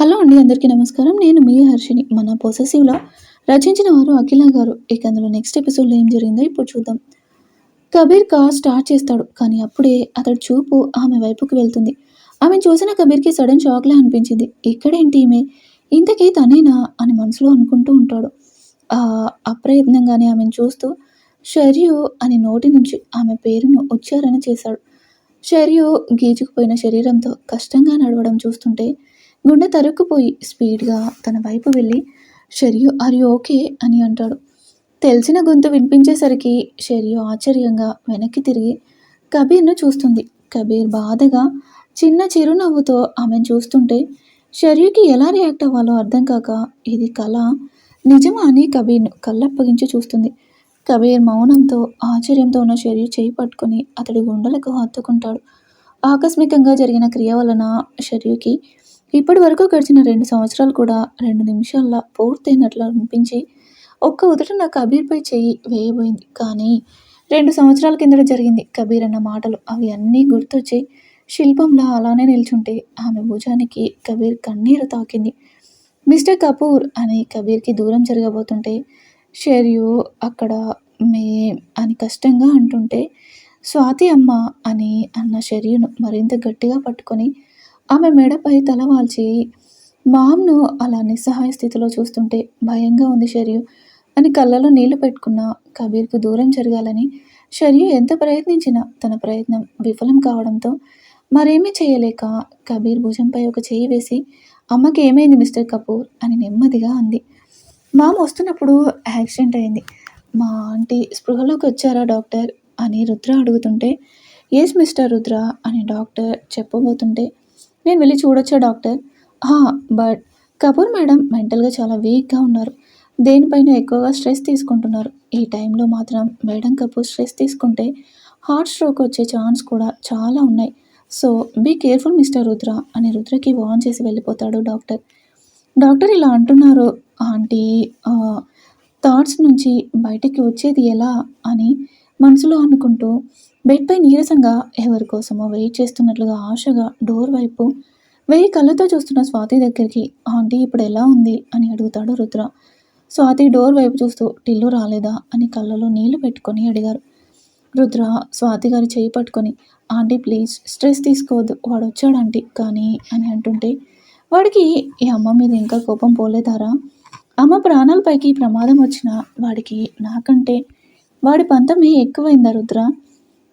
Hello అండి అందరికీ నమస్కారం. నేను మీ హర్షిని మన పొసెసివ్లో రచించిన వారు అఖిల గారు. ఇక అందులో నెక్స్ట్ ఎపిసోడ్లో ఏం జరిగిందో ఇప్పుడు చూద్దాం. కబీర్ కార్ స్టార్ట్ చేస్తాడు. కానీ అప్పుడే అతడి చూపు ఆమె వైపుకి వెళ్తుంది. ఆమె చూసిన కబీర్కి సడన్ షాక్లా అనిపించింది. ఇక్కడేంటి ఈమె? ఇంతకీ తనేనా అని మనసులో అనుకుంటూ ఉంటాడు. అప్రయత్నంగానే ఆమెను చూస్తూ షర్యు అని నోటి నుంచి ఆమె పేరును ఉచ్చారణ చేశాడు. షర్యు గీచుకుపోయిన శరీరంతో కష్టంగా నడవడం చూస్తుంటే గుండె తరుక్కుపోయి స్పీడ్గా తన వైపు వెళ్ళి షెరియు ఆర్ యూ ఓకే? అని అంటాడు. తెలిసిన గొంతు వినిపించేసరికి షెరియు ఆశ్చర్యంగా వెనక్కి తిరిగి కబీర్ను చూస్తుంది. కబీర్ బాధగా చిన్న చిరునవ్వుతో ఆమెను చూస్తుంటే షెరియుకి ఎలా రియాక్ట్ అవ్వాలో అర్థం కాక ఇది కళ నిజమా అని కబీర్ను కళ్ళప్పగించి చూస్తుంది. కబీర్ మౌనంతో ఆశ్చర్యంతో ఉన్న షెరియు చేయి పట్టుకొని అతడి గుండెలకు హత్తుకుంటాడు. ఆకస్మికంగా జరిగిన క్రియ వలన షెరియుకి ఇప్పటి వరకు గడిచిన రెండు సంవత్సరాలు కూడా రెండు నిమిషాల్లో పూర్తయినట్లు అనిపించి ఒక్క ఉదట నా కబీర్పై చెయ్యి వేయబోయింది. కానీ రెండు సంవత్సరాల కిందట జరిగింది కబీర్ అన్న మాటలు అవి అన్నీ గుర్తొచ్చి శిల్పంలా అలానే నిల్చుంటే ఆమె భుజానికి కబీర్ కన్నీరు తాకింది. మిస్టర్ కపూర్ అని కబీర్కి దూరం జరగబోతుంటే షెర్యు అక్కడ మే అని కష్టంగా అంటుంటే స్వాతి అమ్మ అని అన్న షెర్యును మరింత గట్టిగా పట్టుకొని ఆమె మెడపై తల వాల్చి మామ్ను అలా నిస్సహాయ స్థితిలో చూస్తుంటే భయంగా ఉంది షర్యు. అని కళ్ళలో నీళ్ళు పెట్టుకున్న కబీర్కు దూరం జరగాలని షర్యు ఎంత ప్రయత్నించినా తన ప్రయత్నం విఫలం కావడంతో మరేమీ చేయలేక కబీర్ భుజంపై ఒక చేయి వేసి అమ్మకి ఏమైంది మిస్టర్ కపూర్? అని నెమ్మదిగా అంది. మామ వస్తున్నప్పుడు యాక్సిడెంట్ అయింది. మా ఆంటీ స్పృహలోకి వచ్చారా డాక్టర్? అని రుద్ర అడుగుతుంటే ఎస్ మిస్టర్ రుద్ర అని డాక్టర్ చెప్పబోతుంటే నేను వెళ్ళి చూడొచ్చా డాక్టర్? బట్ కపూర్ మేడం మెంటల్గా చాలా వీక్గా ఉన్నారు. దేనిపైన ఎక్కువగా స్ట్రెస్ తీసుకుంటున్నారు. ఈ టైంలో మాత్రం మేడం కపూర్ స్ట్రెస్ తీసుకుంటే హార్ట్ స్ట్రోక్ వచ్చే ఛాన్స్ కూడా చాలా ఉన్నాయి. So be careful mister Rudra అని రుద్రకి వార్న్ చేసి వెళ్ళిపోతాడు డాక్టర్. డాక్టర్ ఇలా అంటున్నారు ఆంటీ థాట్స్ నుంచి బయటకి వచ్చేది ఎలా? అని మనసులో అనుకుంటూ బెడ్పై నీరసంగా ఎవరి కోసమో వెయిట్ చేస్తున్నట్లుగా ఆశగా డోర్ వైపు వెయ్యి కళ్ళతో చూస్తున్న స్వాతి దగ్గరికి ఆంటీ ఇప్పుడు ఎలా ఉంది? అని అడుగుతాడు రుద్ర. స్వాతి డోర్ వైపు చూస్తూ టిల్లు రాలేదా? అని కళ్ళలో నీళ్ళు పెట్టుకొని అడిగారు. రుద్ర స్వాతి గారి చేయి పట్టుకొని ఆంటీ ప్లీజ్ స్ట్రెస్ తీసుకోవద్దు వాడు వచ్చాడు ఆంటీ కానీ అని అంటుంటే వాడికి ఈ అమ్మ మీద ఇంకా కోపం పోలేదారా? అమ్మ ప్రాణాలపైకి ప్రమాదం వచ్చినా వాడికి నాకంటే వాడి పంతమే ఎక్కువైందా రుద్ర?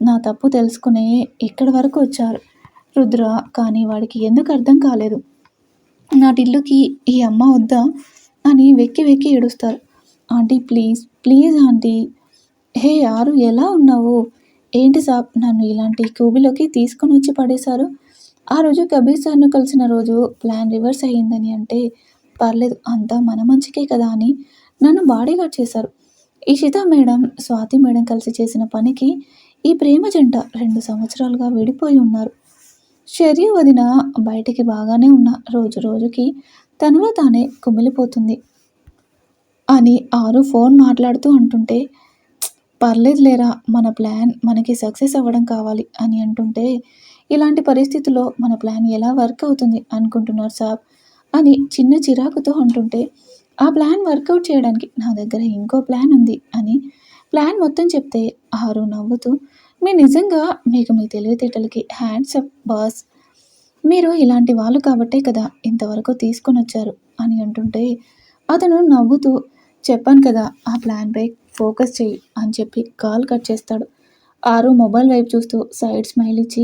నా తప్పు తెలుసుకునే ఇక్కడి వరకు వచ్చారు? రుద్ర కానీ వాడికి ఎందుకు అర్థం కాలేదు? నాటిల్లుకి ఈ అమ్మ వద్దా? అని వెక్కి వెక్కి ఏడుస్తారు. Auntie please please auntie. Hey ఆరు ఎలా ఉన్నావు? ఏంటి సాబ్ నన్ను ఇలాంటి క్యూబీలోకి తీసుకొని వచ్చి పడేశారు? ఆ రోజు కబీర్ సార్ను కలిసిన రోజు ప్లాన్ రివర్స్ అయ్యిందని అంటే పర్లేదు అంతా మన మంచికే కదా అని నన్ను బాడీగార్డ్ చేశారు. ఇషిత మేడం స్వాతి మేడం కలిసి చేసిన పనికి ఈ ప్రేమ జంట రెండు సంవత్సరాలుగా విడిపోయి ఉన్నారు. షర్యు వదిన బయటికి బాగానే ఉన్న రోజు రోజుకి తనలో తానే కుమిలిపోతుంది. అని ఆరు ఫోన్ మాట్లాడుతూ అంటుంటే పర్లేదు లేరా మన ప్లాన్ మనకి సక్సెస్ అవ్వడం కావాలి అని అంటుంటే ఇలాంటి పరిస్థితుల్లో మన ప్లాన్ ఎలా వర్క్ అవుతుంది అనుకుంటున్నారు సాబ్ అని చిన్న చిరాకుతో అంటుంటే ఆ ప్లాన్ వర్కౌట్ చేయడానికి నా దగ్గర ఇంకో ప్లాన్ ఉంది అని ప్లాన్ మొత్తం చెప్తే ఆరు నవ్వుతూ మీ నిజంగా మీకు మీ తెలివితేటలకి హ్యాండ్స్ అప్ బాస్ మీరు ఇలాంటి వాళ్ళు కాబట్టే కదా ఇంతవరకు తీసుకొని వచ్చారు అని అంటుంటే అతను నవ్వుతూ చెప్పాను కదా ఆ ప్లాన్పై ఫోకస్ చేయి అని చెప్పి కాల్ కట్ చేస్తాడు. ఆరు మొబైల్ వైపు చూస్తూ సైడ్ స్మైల్ ఇచ్చి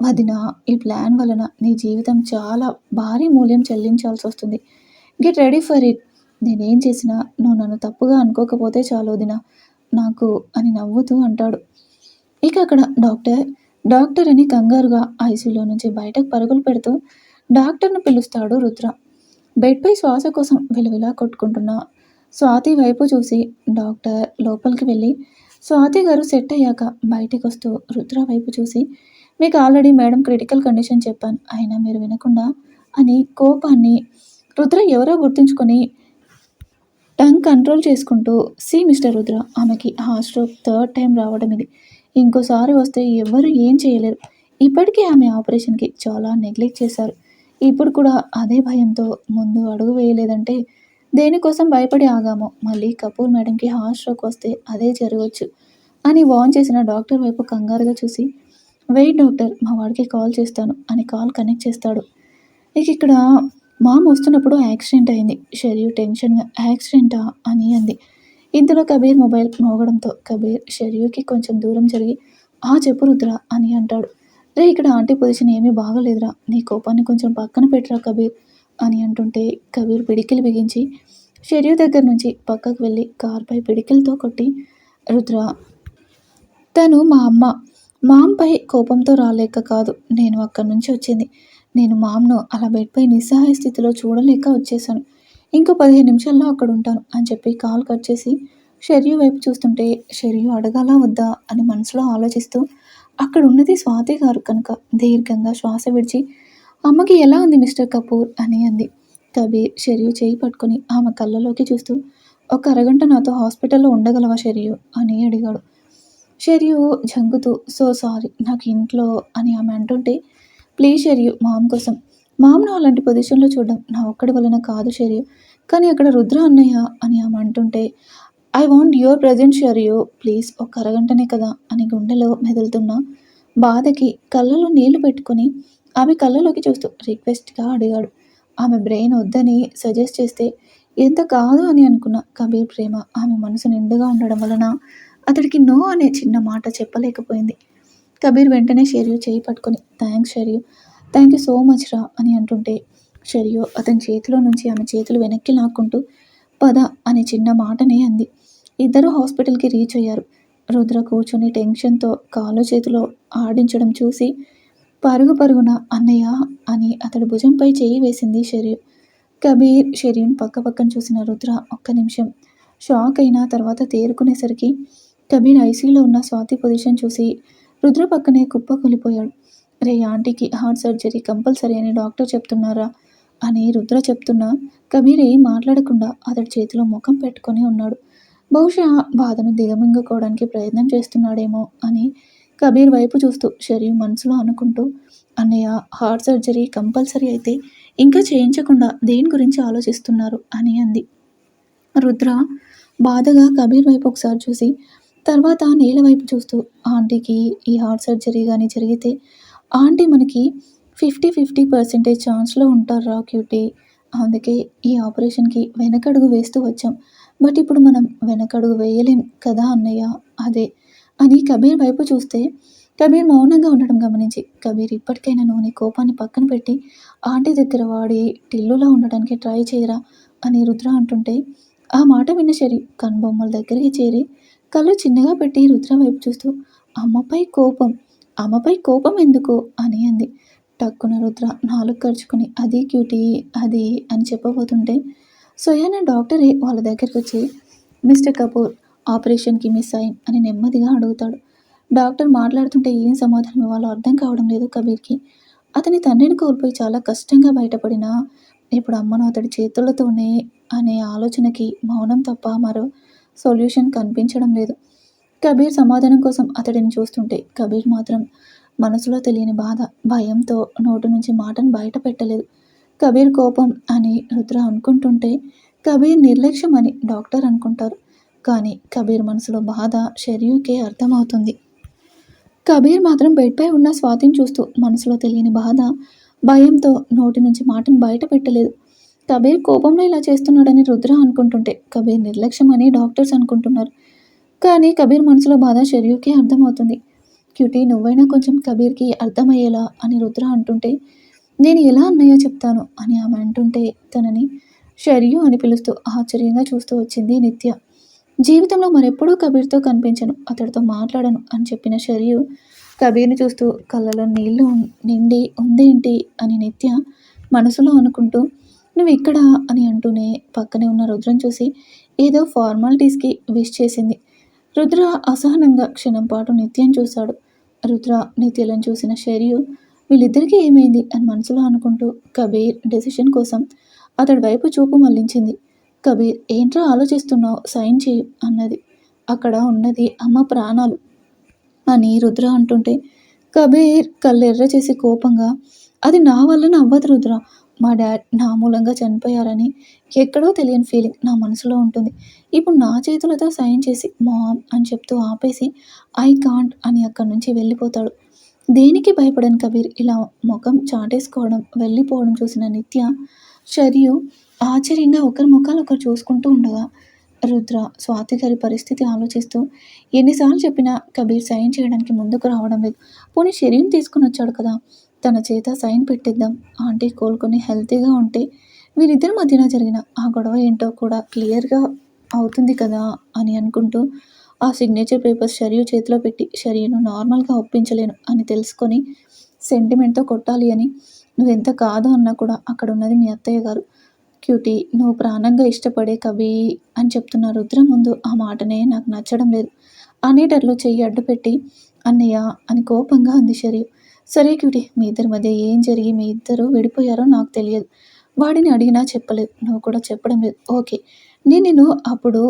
వదిన ఈ ప్లాన్ వలన నీ జీవితం చాలా భారీ మూల్యం చెల్లించాల్సి వస్తుంది. Get ready for it. నేనేం చేసినా నువ్వు నన్ను తప్పుగా అనుకోకపోతే చాలు వదిన. నాకు అని నవ్వుతూ అంటాడు. ఇక అక్కడ డాక్టర్ డాక్టర్ అని కంగారుగా ఐసీయూలో నుంచి బయటకు పరుగులు పెడుతూ డాక్టర్ను పిలుస్తాడు రుద్ర. బెడ్పై శ్వాస కోసం విలువిలా కొట్టుకుంటున్న స్వాతి వైపు చూసి డాక్టర్ లోపలికి వెళ్ళి స్వాతి గారు సెట్ అయ్యాక బయటకు వస్తూ రుద్ర వైపు చూసి మీకు ఆల్రెడీ మేడం క్రిటికల్ కండిషన్ చెప్పాను. అయినా మీరు వినకుండా అని కోపాన్ని రుద్ర ఎవరో గుర్తుంచుకొని టంగ్ కంట్రోల్ చేసుకుంటూ సి మిస్టర్ రుద్ర ఆమెకి హార్ట్ స్ట్రోక్ థర్డ్ టైం రావడం ఇది. ఇంకోసారి వస్తే ఎవ్వరు ఏం చేయలేరు. ఇప్పటికీ ఆమె ఆపరేషన్కి చాలా నెగ్లెక్ట్ చేశారు. ఇప్పుడు కూడా అదే భయంతో ముందు అడుగు వేయలేదంటే దేనికోసం భయపడి ఆగామో మళ్ళీ కపూర్ మేడంకి హార్ట్ స్ట్రోక్ వస్తే అదే జరగవచ్చు అని వాన్ చేసిన డాక్టర్ వైపు కంగారుగా చూసి వెయిట్ డాక్టర్ మా వాడికి కాల్ చేస్తాను అని కాల్ కనెక్ట్ చేస్తాడు. ఇక ఇక్కడ మామ వస్తున్నప్పుడు యాక్సిడెంట్ అయింది. షరియు టెన్షన్గా యాక్సిడెంటా? అని అంది. ఇంతలో కబీర్ మొబైల్ మోగడంతో కబీర్ షరియుకి కొంచెం దూరం జరిగి ఆ చెప్పు రుద్ర అని అంటాడు. రే ఇక్కడ ఆంటీ పొజిషన్ ఏమీ బాగలేదురా. నీ కోపాన్ని కొంచెం పక్కన పెట్టరా కబీర్ అని అంటుంటే కబీర్ పిడికిలు బిగించి షరియు దగ్గర నుంచి పక్కకు వెళ్ళి కార్పై పిడికిలతో కొట్టి రుద్ర తను మా అమ్మ. మాంపై కోపంతో రాలేక కాదు. నేను అక్కడి నుంచి వచ్చింది. నేను మామ్ను అలా బెడ్పై నిస్సహాయ స్థితిలో చూడలేక వచ్చేసాను ఇంకో పదిహేను నిమిషాల్లో అక్కడ ఉంటాను అని చెప్పి కాల్ కట్ చేసి షెరియు వైపు చూస్తుంటే షెరియు అడగాలా వద్దా? అని మనసులో ఆలోచిస్తూ అక్కడ ఉన్నది స్వాతి గారు కనుక. దీర్ఘంగా శ్వాస విడిచి అమ్మకి ఎలా ఉంది మిస్టర్ కపూర్? అని అంది. కబీర్ షెరియు చేయి పట్టుకొని ఆమె కళ్ళలోకి చూస్తూ ఒక అరగంట నాతో హాస్పిటల్లో ఉండగలవా షెరియు? అని అడిగాడు. షెరియు జంగుతూ సో సారీ నాకు ఇంట్లో అని ఆమె అంటుంటే ప్లీజ్ షెరియు మామ్ కోసం. మామ్ను అలాంటి పొజిషన్లో చూడడం నా ఒక్కడి వలన కాదు షెరియు. కానీ అక్కడ రుద్ర అన్నయ్య అని ఆమె అంటుంటే I want your present Sheriyu. Please ఒక అరగంటనే కదా అని గుండెలో మెదులుతున్న బాధకి కళ్ళలో నీళ్ళు పెట్టుకొని ఆమె కళ్ళలోకి చూస్తూ రిక్వెస్ట్గా అడిగాడు. ఆమె బ్రెయిన్ వద్దని సజెస్ట్ చేస్తే ఎంత కాదు అని అనుకున్న కబీర్ ప్రేమ ఆమె మనసు నిండుగా ఉండడం వలన అతడికి నో అనే చిన్న మాట చెప్పలేకపోయింది. కబీర్ వెంటనే షెరియు చేయి పట్టుకొని thanks Sheriyu thank you so much రా అని అంటుంటే షెరియు అతని చేతిలో నుంచి ఆమె చేతులు వెనక్కి లాక్కుంటూ పద అనే చిన్న మాటనే అంది. ఇద్దరు హాస్పిటల్కి రీచ్ అయ్యారు. రుద్ర కూర్చొని టెన్షన్తో కాలు చేతిలో ఆడించడం చూసి పరుగు పరుగున అన్నయ్య అని అతడి భుజంపై చేయి వేసింది షెరియు. కబీర్ షెరియుని పక్క పక్కన చూసిన రుద్ర ఒక్క నిమిషం షాక్ అయిన తర్వాత తేరుకునేసరికి కబీర్ ఐసీలో ఉన్న స్వాతి పొజిషన్ చూసి రుద్ర పక్కనే కుప్ప కూలిపోయాడు. రే ఆంటీకి హార్ట్ సర్జరీ కంపల్సరీ అని డాక్టర్ చెప్తున్నారా? అని రుద్ర చెప్తున్నా కబీర్ ఏం మాట్లాడకుండా అతడి చేతిలో ముఖం పెట్టుకొని ఉన్నాడు. బహుశా బాధను దిగమింగుకోవడానికి ప్రయత్నం చేస్తున్నాడేమో అని కబీర్ వైపు చూస్తూ షరీ మనసులో అనుకుంటూ అన్నయ్య హార్ట్ సర్జరీ కంపల్సరీ అయితే ఇంకా చేయించకుండా దేని గురించి ఆలోచిస్తున్నారు? అని అంది. రుద్ర బాధగా కబీర్ వైపు ఒకసారి చూసి తర్వాత నేల వైపు చూస్తూ ఆంటీకి ఈ హార్ట్ సర్జరీ కానీ జరిగితే ఆంటీ మనకి ఫిఫ్టీ ఫిఫ్టీ పర్సెంటేజ్ ఛాన్స్లో ఉంటారు రా క్యూటీ. అందుకే ఈ ఆపరేషన్కి వెనకడుగు వేస్తూ వచ్చాం. బట్ ఇప్పుడు మనం వెనకడుగు వేయలేం కదా అన్నయ్య? అదే. అని కబీర్ వైపు చూస్తే కబీర్ మౌనంగా ఉండడం గమనించి కబీర్ ఇప్పటికైనా నువ్వు నీ కోపాన్ని పక్కన పెట్టి ఆంటీ దగ్గర వాడి టిల్లులా ఉండడానికి ట్రై చేయరా? అని రుద్ర అంటుంటే ఆ మాట విన్న శరి కనుబొమ్మల దగ్గరికి చేరి కళ్ళు చిన్నగా పెట్టి రుద్ర వైపు చూస్తూ అమ్మపై కోపం అమ్మపై కోపం ఎందుకు? అని అంది. టక్కున రుద్ర నాలుగు ఖర్చుకుని అది క్యూటీ అది అని చెప్పబోతుంటే సోయానా డాక్టరే వాళ్ళ దగ్గరికి వచ్చి మిస్టర్ కపూర్ ఆపరేషన్కి మిస్ అయ్యి అని నెమ్మదిగా అడుగుతాడు. డాక్టర్ మాట్లాడుతుంటే ఏం సమాధానం ఇవ్వాలో అర్థం కావడం లేదు కబీర్కి. అతని తండ్రిని కోల్పోయి చాలా కష్టంగా బయటపడినా ఇప్పుడు అమ్మను అతడి చేతులతోనే అనే ఆలోచనకి మౌనం తప్ప మరో సొల్యూషన్ కనిపించడం లేదు. కబీర్ సమాధానం కోసం అతడిని చూస్తుంటే కబీర్ మాత్రం మనసులో తెలియని బాధ భయంతో నోటు నుంచి మాటను బయట పెట్టలేదు. కబీర్ కోపం అని రుద్ర అనుకుంటుంటే కబీర్ నిర్లక్ష్యం అని డాక్టర్ అనుకుంటారు. కానీ కబీర్ మనసులో బాధ షెర్యూకే అర్థమవుతుంది. కబీర్ మాత్రం బెడ్పై ఉన్న స్వాతిని చూస్తూ మనసులో తెలియని బాధ భయంతో నోటి నుంచి మాటను బయట పెట్టలేదు. కబీర్ కోపంలో ఇలా చేస్తున్నాడని రుద్ర అనుకుంటుంటే కబీర్ నిర్లక్ష్యం అని డాక్టర్స్ అనుకుంటున్నారు. కానీ కబీర్ మనసులో బాధ షెరియుకే అర్థమవుతుంది. క్యూటీ నువ్వైనా కొంచెం కబీర్కి అర్థమయ్యేలా అని రుద్ర అంటుంటే నేను ఎలా అన్నయ్య చెప్తాను అని ఆమె అంటుంటే తనని షర్యు అని పిలుస్తూ ఆశ్చర్యంగా చూస్తూ వచ్చింది నిత్య. జీవితంలో మరెప్పుడూ కబీర్తో కనిపించను అతడితో మాట్లాడను అని చెప్పిన షర్యు కబీర్ని చూస్తూ కళ్ళలో నీళ్ళు నిండి ఉందేంటి అని నిత్య మనసులో అనుకుంటూ నువ్వు ఇక్కడ అని అంటూనే పక్కనే ఉన్న రుద్రం చూసి ఏదో ఫార్మాలిటీస్కి విష్ చేసింది. రుద్ర అసహనంగా క్షణం పాటు నిత్యం చూశాడు. రుద్ర నిత్యలను చూసిన షరియు వీళ్ళిద్దరికీ ఏమైంది అని మనసులో అనుకుంటూ కబీర్ డెసిషన్ కోసం అతడి వైపు చూపు మళ్ళించింది కబీర్ ఏంట్రా ఆలోచిస్తున్నావు? సైన్ చేయు అన్నది. అక్కడ ఉన్నది అమ్మ ప్రాణాలు అని రుద్ర అంటుంటే కబీర్ కళ్ళెర్ర చేసి కోపంగా అది నా వల్లన అవ్వదు రుద్ర. మా డాడ్ నా మూలంగా చనిపోయారని ఎక్కడో తెలియని ఫీలింగ్ నా మనసులో ఉంటుంది. ఇప్పుడు నా చేతులతో సైన్ చేసి మామ్ అని చెప్తూ ఆపేసి ఐ కాంట్ అని అక్కడి నుంచి వెళ్ళిపోతాడు. దేనికి భయపడని కబీర్? ఇలా ముఖం చాటేసుకోవడం వెళ్ళిపోవడం చూసిన నిత్య షరియు ఆశ్చర్యంగా ఒకరి ముఖాలు ఒకరు చూసుకుంటూ ఉండగా రుద్ర స్వాతి గారి పరిస్థితి ఆలోచిస్తూ ఎన్నిసార్లు చెప్పినా కబీర్ సైన్ చేయడానికి ముందుకు రావడం లేదు. పోనీ షరీని తీసుకుని వచ్చాడు కదా. తన చేత సైన్ పెట్టిద్దాం. ఆంటీ కోలుకొని హెల్తీగా ఉంటే వీరిద్దరి మధ్యన జరిగిన ఆ గొడవ ఏంటో కూడా క్లియర్గా అవుతుంది కదా అని అనుకుంటూ ఆ సిగ్నేచర్ పేపర్స్ షరియు చేతిలో పెట్టి షరియును నార్మల్గా ఒప్పించలేను అని తెలుసుకొని సెంటిమెంట్తో కొట్టాలి అని నువ్వెంత కాదు అన్నా కూడా అక్కడ ఉన్నది మీ అత్తయ్య గారు. క్యూటీ నువ్వు ప్రాణంగా ఇష్టపడే కవి అని చెప్తున్న రుద్ర ముందు ఆ మాటనే నాకు నచ్చడం లేదు. అనేటట్లు చెయ్యి అడ్డుపెట్టి అన్నయ్య అని కోపంగా అంది షరియు. సరే క్యూటీ మీ ఇద్దరి మధ్య ఏం జరిగి మీ ఇద్దరు విడిపోయారో నాకు తెలియదు. వాడిని అడిగినా చెప్పలేదు. నువ్వు కూడా చెప్పడం లేదు. ఓకే. నేను నేను అప్పుడు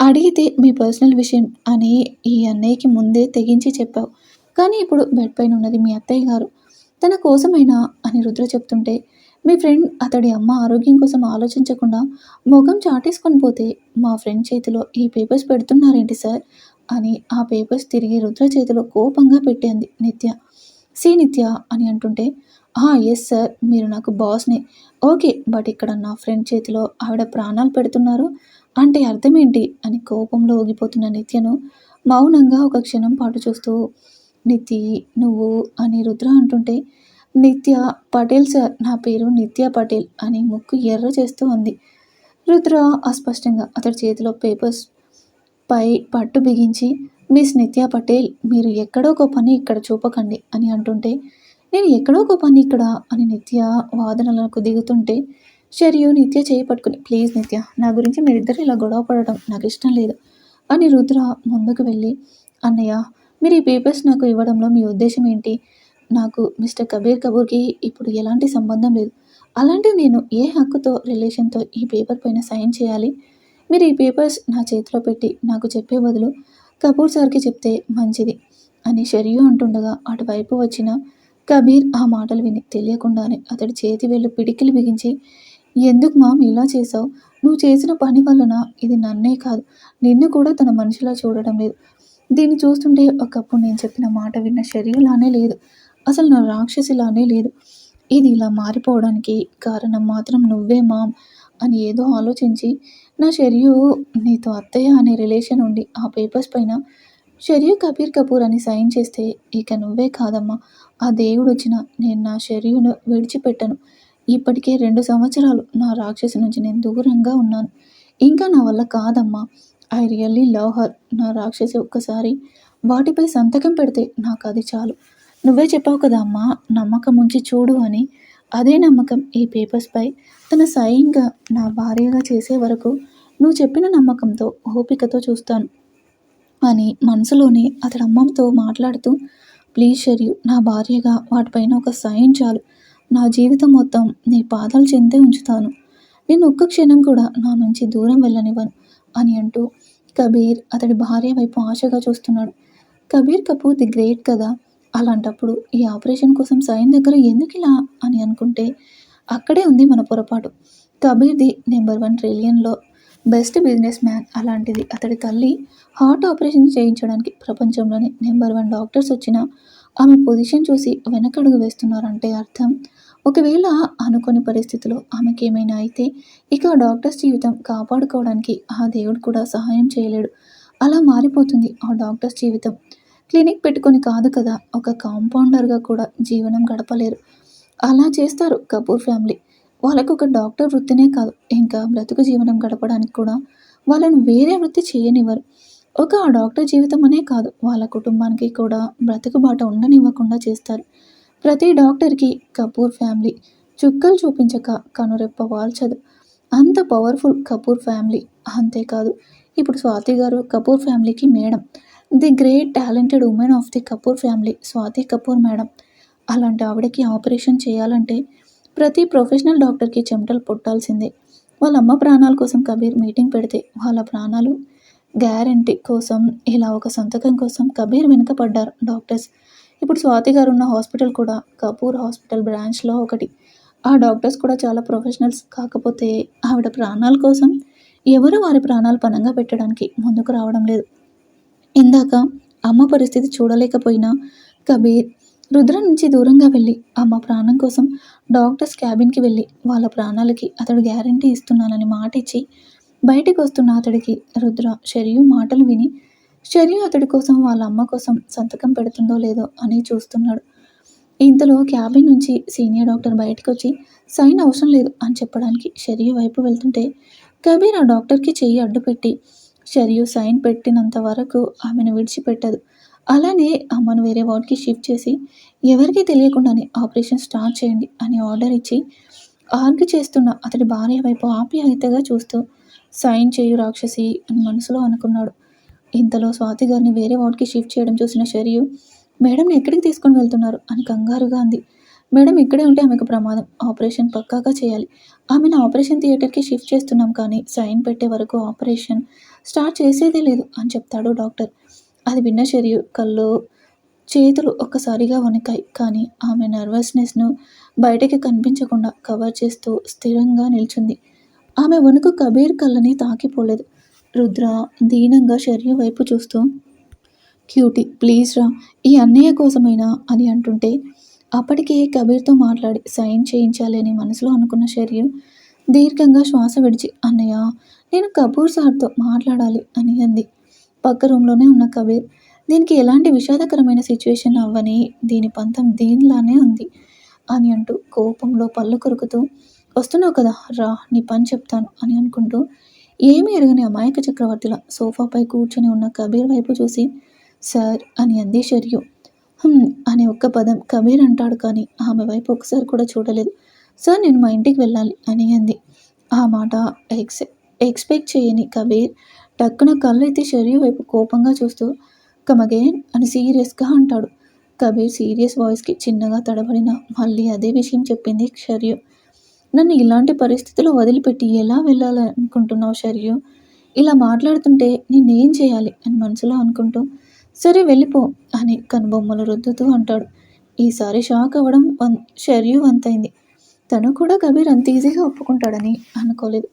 అడిగితే మీ పర్సనల్ విషయం అని ఈ అన్నయ్యకి ముందే తెగించి చెప్పావు. కానీ ఇప్పుడు బెడ్ పైన ఉన్నది మీ అత్తయ్య గారు. తన కోసమైనా అని రుద్ర చెప్తుంటే మీ ఫ్రెండ్ అతడి అమ్మ ఆరోగ్యం కోసం ఆలోచించకుండా మొగం చాటేసుకొని పోతే మా ఫ్రెండ్ చేతిలో ఈ పేపర్స్ పెడుతున్నారేంటి సార్? అని ఆ పేపర్స్ తిరిగి రుద్ర చేతిలో కోపంగా పెట్టింది నిత్య. సి నిత్య అని అంటుంటే ఎస్ సార్ మీరు నాకు బాస్ని ఓకే బట్ ఇక్కడ నా ఫ్రెండ్ చేతిలో ఆవిడ ప్రాణాలు పెడుతున్నారు. అంటే అర్థమేంటి? అని కోపంలో ఊగిపోతున్న నిత్యను మౌనంగా ఒక క్షణం పాటు చూస్తూ నితి నువ్వు? అని రుద్ర అంటుంటే నిత్య పటేల్ సార్ నా పేరు నిత్య పటేల్ అని ముక్కు ఎర్ర చేస్తూ ఉంది. రుద్ర అస్పష్టంగా అతడి చేతిలో పేపర్స్ పై పట్టు బిగించి మిస్ నిత్య పటేల్ మీరు ఎక్కడో ఒక పని ఇక్కడ చూపకండి అని అంటుంటే నేను ఎక్కడో ఒక పని ఇక్కడ అని నిత్య వాదనలకు దిగుతుంటే షరియు నిత్య చేయి పట్టుకుని ప్లీజ్ నిత్య నా గురించి మీరిద్దరు ఇలా గొడవ పడటం నాకు ఇష్టం లేదు అని రుద్ర ముందుకు వెళ్ళి అన్నయ్య మీరు ఈ పేపర్స్ నాకు ఇవ్వడంలో మీ ఉద్దేశం ఏంటి? నాకు మిస్టర్ కబీర్ కబూర్కి ఇప్పుడు ఎలాంటి సంబంధం లేదు. అలాంటి నేను ఏ హక్కుతో రిలేషన్తో ఈ పేపర్ పైన సైన్ చేయాలి? మీరు ఈ పేపర్స్ నా చేతిలో పెట్టి నాకు చెప్పే బదులు కపూర్ సార్కి చెప్తే మంచిది అని షరియు అంటుండగా అటువైపు వచ్చిన కబీర్ ఆ మాటలు విని తెలియకుండానే అతడి చేతి వేళ్ళు పిడికిలు బిగించి ఎందుకు మామ్ ఇలా చేసావు నువ్వు చేసిన పని వలన ఇది నన్నే కాదు. నిన్ను కూడా తన మనిషిలా చూడడం లేదు. దీన్ని చూస్తుంటే ఒకప్పుడు నేను చెప్పిన మాట విన్న శరీరలానే లేదు. అసలు నా రాక్షసిలానే లేదు. ఇది ఇలా మారిపోవడానికి కారణం మాత్రం నువ్వే మామ్. అని ఏదో ఆలోచించి నా షెర్యు నీతో అత్తయ్య అనే రిలేషన్ ఉండి ఆ పేపర్స్ పైన షెర్యు కబీర్ కపూర్ అని సైన్ చేస్తే ఇక నువ్వే కాదమ్మా. ఆ దేవుడు వచ్చిన నేను నా షెర్యును విడిచిపెట్టను. ఇప్పటికే రెండు సంవత్సరాలు నా రాక్షసి నుంచి నేను దూరంగా ఉన్నాను. ఇంకా నా వల్ల కాదమ్మా. I really love her. నా రాక్షసి ఒక్కసారి వాటిపై సంతకం పెడితే నాకు అది చాలు. నువ్వే చెప్పావు కదా అమ్మా నమ్మకం ఉంచి చూడు అని అదే నమ్మకం ఈ పేపర్స్పై తన సైన్గా నా భార్యగా చేసే వరకు నువ్వు చెప్పిన నమ్మకంతో ఓపికతో చూస్తాను. అని మనసులోనే అతడి అమ్మంతో మాట్లాడుతూ ప్లీజ్ షర్యు నా భార్యగా వాటిపైన ఒక సైన్ చాలు. నా జీవితం మొత్తం నీ పాదాలు చెందే ఉంచుతాను. నేను ఒక్క క్షణం కూడా నా నుంచి దూరం వెళ్ళనివ్వను అని అంటూ కబీర్ అతడి భార్య వైపు ఆశగా చూస్తున్నాడు. కబీర్ కపూర్ ది గ్రేట్ కదా అలాంటప్పుడు ఈ ఆపరేషన్ కోసం సైన్ దగ్గర ఎందుకు ఇలా అని అనుకుంటే అక్కడే ఉంది మన పొరపాటు. కబీర్ది నెంబర్ వన్ ట్రిలియన్లో బెస్ట్ బిజినెస్ మ్యాన్ అలాంటిది. అతడి తల్లి హార్ట్ ఆపరేషన్ చేయించడానికి ప్రపంచంలోనే నెంబర్ వన్ డాక్టర్స్ వచ్చిన ఆమె పొజిషన్ చూసి వెనకడుగు వేస్తున్నారంటే అర్థం. ఒకవేళ అనుకోని పరిస్థితిలో ఆమెకి ఏమైనా అయితే ఇక ఆ డాక్టర్స్ జీవితం కాపాడుకోవడానికి ఆ దేవుడు కూడా సహాయం చేయలేడు. అలా మారిపోతుంది ఆ డాక్టర్స్ జీవితం. క్లినిక్ పెట్టుకొని కాదు కదా ఒక కాంపౌండర్గా కూడా జీవనం గడపలేరు. అలా చేస్తారు కపూర్ ఫ్యామిలీ. వాళ్ళకు ఒక డాక్టర్ వృత్తినే కాదు ఇంకా బ్రతుకు జీవనం గడపడానికి కూడా వాళ్ళని వేరే వృత్తి చేయనివ్వరు. ఒక ఆ డాక్టర్ జీవితం అనే కాదు వాళ్ళ కుటుంబానికి కూడా బ్రతుకుబాట ఉండనివ్వకుండా చేస్తారు. ప్రతి డాక్టర్కి కపూర్ ఫ్యామిలీ చుక్కలు చూపించక కనురెప్ప వాల్చదు. అంత పవర్ఫుల్ కపూర్ ఫ్యామిలీ అంతేకాదు. ఇప్పుడు స్వాతి గారు కపూర్ ఫ్యామిలీకి madam. The great talented women of the Kapoor family Swathi Kapoor madam. అలాంటి ఆవిడకి ఆపరేషన్ చేయాలంటే ప్రతి ప్రొఫెషనల్ డాక్టర్కి చెమటలు పుట్టాల్సిందే. వాళ్ళ అమ్మ ప్రాణాల కోసం కబీర్ మీటింగ్ పెడితే వాళ్ళ ప్రాణాలు గ్యారంటీ కోసం ఇలా ఒక సంతకం కోసం కబీర్ వెనుకపడ్డారు డాక్టర్స్. ఇప్పుడు స్వాతి గారు ఉన్న హాస్పిటల్ కూడా కపూర్ హాస్పిటల్ బ్రాంచ్లో ఒకటి. ఆ డాక్టర్స్ కూడా చాలా ప్రొఫెషనల్స్. కాకపోతే ఆవిడ ప్రాణాల కోసం ఎవరు వారి ప్రాణాలు పనంగా పెట్టడానికి ముందుకు రావడం లేదు. ఇందాక అమ్మ పరిస్థితి చూడలేకపోయినా కబీర్ రుద్ర నుంచి దూరంగా వెళ్ళి అమ్మ ప్రాణం కోసం డాక్టర్స్ క్యాబిన్కి వెళ్ళి వాళ్ళ ప్రాణాలకి అతడు గ్యారంటీ ఇస్తున్నానని మాట ఇచ్చి బయటికి వస్తున్న అతడికి రుద్ర షరియు మాటలు విని షరియు అతడి కోసం వాళ్ళ అమ్మ కోసం సంతకం పెడుతుందో లేదో అని చూస్తున్నాడు. ఇంతలో క్యాబిన్ నుంచి సీనియర్ డాక్టర్ బయటకు వచ్చి సైన్ అవసరం లేదు అని చెప్పడానికి షరియు వైపు వెళ్తుంటే కబీర్ ఆ డాక్టర్కి చెయ్యి అడ్డుపెట్టి షర్యు సైన్ పెట్టినంత వరకు ఆమెను విడిచిపెట్టదు. అలానే అమ్మను వేరే వార్డ్కి షిఫ్ట్ చేసి ఎవరికీ తెలియకుండానే ఆపరేషన్ స్టార్ట్ చేయండి అని ఆర్డర్ ఇచ్చి ఆర్గ్ చేస్తున్న అతడి భార్య వైపు ఆప్యాయతగా చూస్తూ సైన్ చేయు రాక్షసి అని మనసులో అనుకున్నాడు. ఇంతలో స్వాతి గారిని వేరే వార్డ్కి షిఫ్ట్ చేయడం చూసిన షరియు మేడంని ఎక్కడికి తీసుకొని వెళ్తున్నారు అని కంగారుగా అంది. మేడం ఇక్కడే ఉంటే ఆమెకు ప్రమాదం. ఆపరేషన్ పక్కాగా చేయాలి. ఆమెను ఆపరేషన్ థియేటర్కి షిఫ్ట్ చేస్తున్నాం కానీ సైన్ పెట్టే వరకు ఆపరేషన్ స్టార్ట్ చేసేదే లేదు అని చెప్తాడు డాక్టర్. అది విన్న షరియు కళ్ళు చేతులు ఒక్కసారిగా వణికాయి. కానీ ఆమె నర్వస్నెస్ను బయటకి కనిపించకుండా కవర్ చేస్తూ స్థిరంగా నిల్చుంది. ఆమె వణుకు కబీర్ కళ్ళని తాకిపోలేదు. రుద్ర దీనంగా శరీరం వైపు చూస్తూ క్యూటీ ప్లీజ్ రా ఈ అన్నయ్య కోసమైనా? అని అంటుంటే అప్పటికే కబీర్తో మాట్లాడి సైన్ చేయించాలి అని మనసులో అనుకున్న శరీరం దీర్ఘంగా శ్వాస విడిచి అన్నయ్య నేను కపూర్ సార్తో మాట్లాడాలి అని అంది. పక్క రూమ్లోనే ఉన్న కబీర్ దీనికి ఎలాంటి విషాదకరమైన సిచ్యువేషన్ అవ్వని దీని పంతం దీనిలానే ఉంది అని అంటూ కోపంలో పళ్ళు కొరుకుతూ వస్తున్నావు కదా రా నీ పని చెప్తాను అని అనుకుంటూ ఏమీ ఎరగని అమాయక చక్రవర్తిలా సోఫాపై కూర్చొని ఉన్న కబీర్ వైపు చూసి సార్ అని అంది షర్యు. అనే ఒక్క పదం కబీర్ అంటాడు కానీ ఆమె వైపు ఒకసారి కూడా చూడలేదు. సార్ నేను మా ఇంటికి వెళ్ళాలి అని అంది. ఆ మాట ఎక్స్ ఎక్స్పెక్ట్ చేయని కబీర్ టక్కున కళ్ళు ఎత్తి వైపు కోపంగా చూస్తూ కమగేన్ అని సీరియస్గా అంటాడు. కబీర్ సీరియస్ వాయిస్కి చిన్నగా తడబడిన మళ్ళీ అదే విషయం చెప్పింది షర్యు నన్ను ఇలాంటి పరిస్థితిలో వదిలిపెట్టి ఎలా వెళ్ళాలనుకుంటున్నావు షర్యు ఇలా మాట్లాడుతుంటే నేనేం చేయాలి? అని మనసులో అనుకుంటూ సరే వెళ్ళిపో అని కనుబొమ్మలు రుద్దుతూ అంటాడు. ఈసారి షాక్ అవ్వడం వన్ షర్యు వంతైంది. తను కూడా కబీర్ అంత ఈజీగా ఒప్పుకుంటాడని అనుకోలేదు.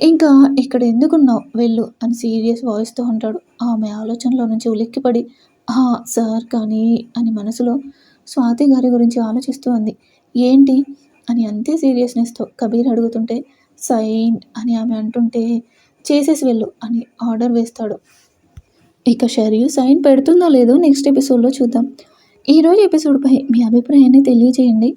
ఇంకా ఇక్కడ ఎందుకున్నావు వెళ్ళు అని సీరియస్ వాయిస్తో అంటాడు. ఆమె ఆలోచనలో నుంచి ఉలిక్కిపడి "ఆ, సార్ కానీ అని మనసులో స్వాతి గారి గురించి ఆలోచిస్తూ అంది. ఏంటి? అని అంతే సీరియస్నెస్తో కబీర్ అడుగుతుంటే సైన్ అని ఆమె అంటుంటే చేసేసి వెళ్ళు అని ఆర్డర్ వేస్తాడు. ఇక షరియు సైన్ పెడుతుందో లేదో నెక్స్ట్ ఎపిసోడ్లో చూద్దాం. ఈరోజు ఎపిసోడ్పై మీ అభిప్రాయాన్ని తెలియజేయండి.